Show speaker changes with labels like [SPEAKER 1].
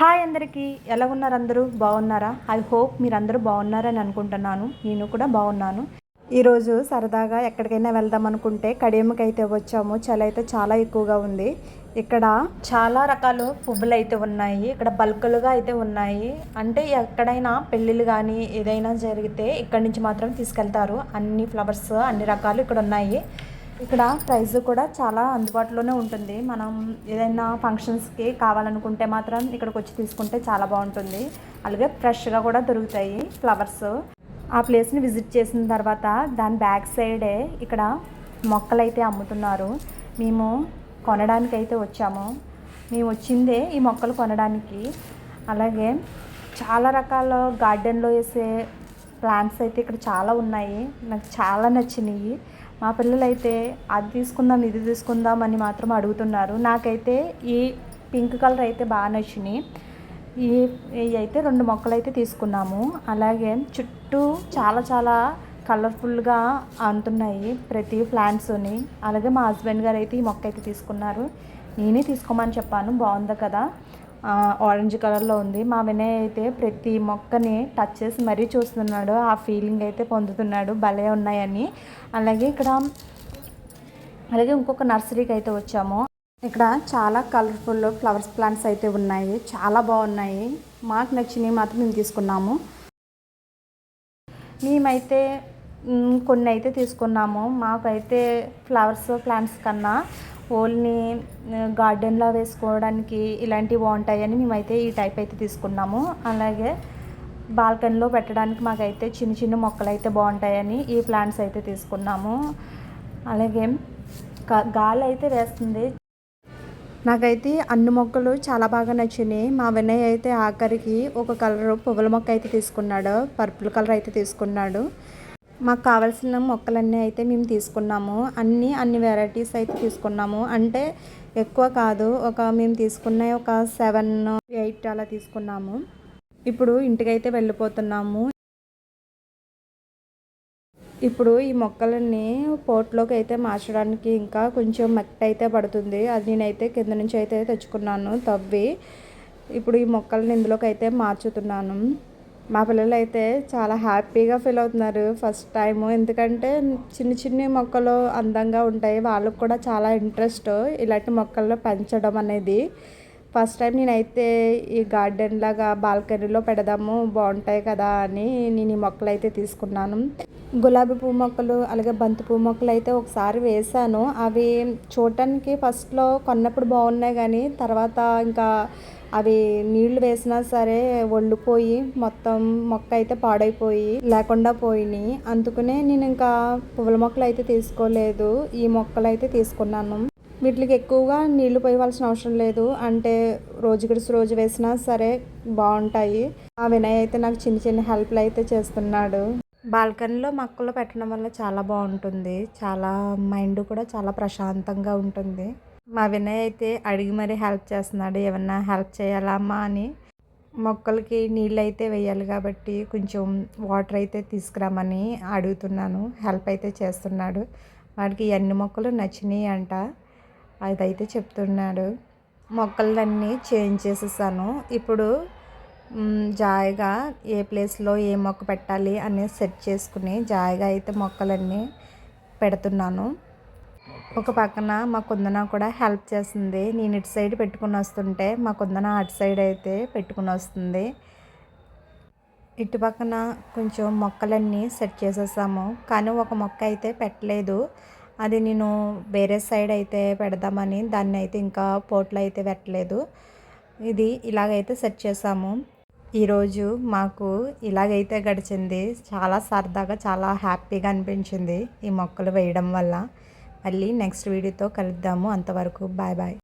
[SPEAKER 1] Hi అందరికీ ఎలా ఉన్నారు అందరూ? బాగున్నారా? ఐ హోప్ మీరందరూ బాగున్నారని అనుకుంటున్నాను. నేను కూడా బాగున్నాను. ఈరోజు సరదాగా ఎక్కడికైనా వెళ్దాం అనుకుంటే కడియమ్మకి అయితే వచ్చాము. చలి అయితే చాలా ఎక్కువగా ఉంది. ఇక్కడ చాలా రకాల పువ్వులు అయితే ఉన్నాయి. ఇక్కడ బల్కులుగా అయితే ఉన్నాయి. అంటే ఎక్కడైనా పెళ్ళిళ్ళు కానీ ఏదైనా జరిగితే ఇక్కడి నుంచి మాత్రం తీసుకెళ్తారు. అన్ని ఫ్లవర్స్ అన్ని రకాలు ఇక్కడ ఉన్నాయి. ఇక్కడ ప్రైస్ కూడా చాలా అందుబాటులోనే ఉంటుంది. మనం ఏదైనా ఫంక్షన్స్కి కావాలనుకుంటే మాత్రం ఇక్కడికి వచ్చి తీసుకుంటే చాలా బాగుంటుంది. అలాగే ఫ్రెష్గా కూడా దొరుకుతాయి ఫ్లవర్స్. ఆ ప్లేస్ని విజిట్ చేసిన తర్వాత దాని బ్యాక్ సైడే ఇక్కడ మొక్కలు అయితే అమ్ముతున్నారు. మేము కొనడానికి అయితే వచ్చాము. మేము వచ్చిందే ఈ మొక్కలు కొనడానికి. అలాగే చాలా రకాల గార్డెన్లో వేసే ప్లాంట్స్ అయితే ఇక్కడ చాలా ఉన్నాయి. నాకు చాలా నచ్చినాయి. మా పిల్లలైతే అది తీసుకుందాం ఇది తీసుకుందాం అని మాత్రం అడుగుతున్నారు. నాకైతే ఈ పింక్ కలర్ అయితే బాగా నచ్చినాయి. ఈ అయితే రెండు మొక్కలు అయితే తీసుకున్నాము. అలాగే చుట్టూ చాలా చాలా కలర్ఫుల్గా అంటున్నాయి ప్రతి ప్లాంట్స్ని. అలాగే మా హస్బెండ్ గారు అయితే ఈ మొక్క అయితే తీసుకున్నారు. నేనే తీసుకోమని చెప్పాను. బాగుంది కదా. ఆరెంజ్ కలర్లో ఉంది. మా వినయ్ అయితే ప్రతి మొక్కని టచ్ చేసి మరీ చూస్తున్నాడు. ఆ ఫీలింగ్ అయితే పొందుతున్నాడు. భలే ఉన్నాయని. అలాగే ఇక్కడ అలాగే ఇంకొక నర్సరీకి అయితే వచ్చాము. ఇక్కడ చాలా కలర్ఫుల్ ఫ్లవర్స్ ప్లాంట్స్ అయితే ఉన్నాయి. చాలా బాగున్నాయి. మాకు నచ్చినవి మాత్రం మేము తీసుకున్నాము. మేమైతే కొన్ని అయితే తీసుకున్నాము. మాకైతే ఫ్లవర్స్ ప్లాంట్స్ కన్నా ఓన్లీ గార్డెన్లో వేసుకోవడానికి ఇలాంటివి బాగుంటాయని మేమైతే ఈ టైప్ అయితే తీసుకున్నాము. అలాగే బాల్కనీలో పెట్టడానికి మాకైతే చిన్న చిన్న మొక్కలు అయితే బాగుంటాయని ఈ ప్లాంట్స్ అయితే తీసుకున్నాము. అలాగే గాలి అయితే వేస్తుంది. నాకైతే అన్ని మొక్కలు చాలా బాగా నచ్చినాయి. మా వినయ్ అయితే ఆఖరికి ఒక కలర్ పువ్వుల మొక్క అయితే తీసుకున్నాడు. పర్పుల్ కలర్ అయితే తీసుకున్నాడు. మాకు కావాల్సిన మొక్కలన్నీ అయితే మేము తీసుకున్నాము. అన్ని అన్ని వెరైటీస్ అయితే తీసుకున్నాము. అంటే ఎక్కువ కాదు ఒక మేము తీసుకున్న ఒక సెవెన్ ఎయిట్ అలా తీసుకున్నాము. ఇప్పుడు ఇంటికైతే వెళ్ళిపోతున్నాము. ఇప్పుడు ఈ మొక్కలన్నీ పోట్లోకి అయితే మార్చడానికి ఇంకా కొంచెం మట్టి అయితే పడుతుంది. అది నేనైతే కింద నుంచి అయితే తెచ్చుకున్నాను తవ్వి. ఇప్పుడు ఈ మొక్కలను ఇందులోకి అయితే మార్చుతున్నాను. మా పిల్లలు అయితే చాలా హ్యాపీగా ఫీల్ అవుతున్నారు ఫస్ట్ టైము. ఎందుకంటే చిన్న చిన్న మొక్కలు అందంగా ఉంటాయి. వాళ్ళకు కూడా చాలా ఇంట్రెస్ట్ ఇలాంటి మొక్కల్లో పెంచడం అనేది. ఫస్ట్ టైం నేనైతే ఈ గార్డెన్ లాగా బాల్కనీలో పెడదాము బాగుంటాయి కదా అని నేను ఈ మొక్కలు అయితే తీసుకున్నాను. గులాబీ పువ్వు మొక్కలు అలాగే బంతి పువ్వు మొక్కలు అయితే ఒకసారి వేసాను అవి చూడటానికి ఫస్ట్లో కొన్నప్పుడు బాగున్నాయి కానీ తర్వాత ఇంకా అవి నీళ్ళు వేసినా సరే ఒళ్ళిపోయి మొత్తం మొక్క అయితే పాడైపోయి లేకుండా పోయినాయి. అందుకనే నేను ఇంకా పువ్వుల మొక్కలు అయితే తీసుకోలేదు. ఈ మొక్కలు అయితే తీసుకున్నాను. వీటికి ఎక్కువగా నీళ్ళు పోయవలసిన అవసరం లేదు. అంటే రోజు గడిచి రోజు వేసినా సరే బాగుంటాయి. ఆ వినయ్ అయితే నాకు చిన్న చిన్న హెల్ప్లు అయితే చేస్తున్నాడు. బాల్కనీలో మొక్కలు పెట్టడం వల్ల చాలా బాగుంటుంది. చాలా మైండ్ కూడా చాలా ప్రశాంతంగా ఉంటుంది. మా వినయ్ అయితే అడిగి మరీ హెల్ప్ చేస్తున్నాడు. ఏమన్నా హెల్ప్ చేయాలా అమ్మా అని. మొక్కలకి నీళ్ళు అయితే వేయాలి కాబట్టి కొంచెం వాటర్ అయితే తీసుకురామని అడుగుతున్నాను. హెల్ప్ అయితే చేస్తున్నాడు. వాడికి అన్ని మొక్కలు నచ్చినాయి అంట అదైతే చెప్తున్నాడు. మొక్కలన్నీ చేంజ్ చేసేసాను. ఇప్పుడు జాయిగా ఏ ప్లేస్లో ఏ మొక్క పెట్టాలి అనేది సెట్ చేసుకుని జాయిగా అయితే మొక్కలన్నీ పెడుతున్నాను. ఒక పక్కన మా కుందన కూడా హెల్ప్ చేస్తుంది. నేను ఇటు సైడ్ పెట్టుకుని వస్తుంటే మా కుందన అటు సైడ్ అయితే పెట్టుకుని వస్తుంది. ఇటు పక్కన కొంచెం మొక్కలన్నీ సెట్ చేసేసాము. కానీ ఒక మొక్క అయితే పెట్టలేదు. అది నేను వేరే సైడ్ అయితే పెడదామని దాన్ని అయితే ఇంకా పోట్లో అయితే పెట్టలేదు. ఇది ఇలాగైతే సెట్ చేసాము. ఈరోజు మాకు ఇలాగైతే గడిచింది చాలా సరదాగా చాలా హ్యాపీగా అనిపించింది ఈ మొక్కలు వేయడం వల్ల. మళ్ళీ నెక్స్ట్ వీడియోతో కలుద్దాము. అంతవరకు బాయ్ బాయ్.